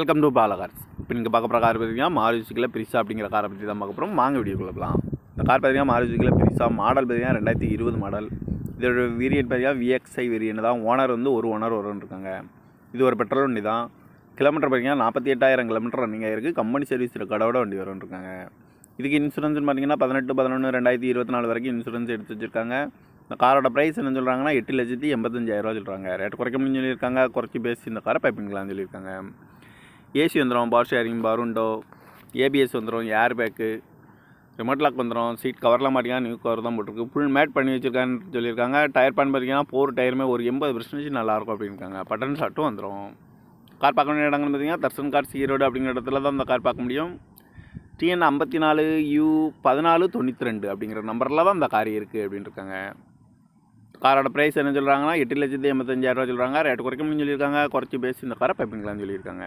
Welcome to பாலகார் இப்போ நீங்கள் பார்க்க போகிற கார் பார்த்தீங்கன்னா மாருதிக்கில் பிரிசா அப்படிங்கிற காரை பற்றி தான் பார்க்க போகிறோம் வாங்க வீடியோ போகலாம் இந்த கார் பார்த்தீங்கன்னா மாருதிக்கில் பிரிசா மாடல் பார்த்தீங்கன்னா ரெண்டாயிரத்தி இருபது மாடல் இதோட வேரியன்ட் பார்த்தீங்கன்னா விஎக்ஸ்ஐ வேரியன்ட் தான். ஓனர் வந்து ஒரு ஓனர் வரும்னு இருக்காங்க. இது ஒரு பெட்ரோல் வண்டி தான். கிலோமீட்டர் பார்த்தீங்கன்னா நாற்பத்தி எட்டாயிரம் கிலோமீட்டர் ரன்னிங் ஆயிருக்கு. கம்பெனி சர்வீஸ் ரெக்கார்டோட வண்டி வரும்னு இருக்காங்க. இதுக்கு இன்சூரன்ஸ்னு பார்த்தீங்கன்னா பதினெட்டு பதினொன்று ரெண்டாயிரத்தி இருபத்தி நாலு வரைக்கும் இன்சூரன்ஸ் எடுத்து வச்சிருக்காங்க. இந்த காரோட ப்ரைஸ் என்ன சொல்கிறாங்கன்னா எட்டு லட்சத்தி எண்பத்தஞ்சாயிரரூவா சொல்கிறாங்க ரேட் குறைக்க முடியும்னு சொல்லியிருக்காங்க. குறைச்சி பேசி இந்த காரை பைப்பிங்களான்னு சொல்லியிருக்காங்க. ஏசி வந்துடும் பவர் ஷேரிங் பருண்டோ ஏபிஎஸ் வந்துடும் ஏர் பேக்கு ரிமோட் லாக் வந்துடும் சீட் கவர்லாம் மாட்டிங்கன்னா நியூ கவர் தான் போட்டிருக்கு. ஃபுல் மேட் பண்ணி வச்சுருக்கான்னு சொல்லியிருக்காங்க. டயர் பேன் பார்த்தீங்கன்னா போர் டயருமே ஒரு எண்பது பர்சன்டேஜ் நல்லாயிருக்கும் அப்படின்னுருக்காங்க பட்டன் ஷாட்டும் வந்துடும் கார் பார்க்க வேண்டிய இடங்கள்னு பார்த்தீங்கன்னா தர்சன் கார் சீரோடு அப்படிங்கிற இடத்துல தான் அந்த கார் பார்க்க முடியும். டிஎன் ஐம்பத்தி நாலு யூ பதினாலு தொண்ணூற்றி ரெண்டு அப்படிங்கிற நம்பரில் தான் அந்த கார் இருக்குது அப்படின்னு இருக்காங்க காரோட ப்ரைஸ் என்ன சொல்கிறாங்கன்னா எட்டு லட்சத்தி எண்பத்தஞ்சாயிரரூவா சொல்கிறாங்க ரேட் குறைக்க முடியும்னு சொல்லியிருக்காங்க. குறைச்சி பேசி இந்த காரை பைப்பிங்களான்னு சொல்லியிருக்காங்க.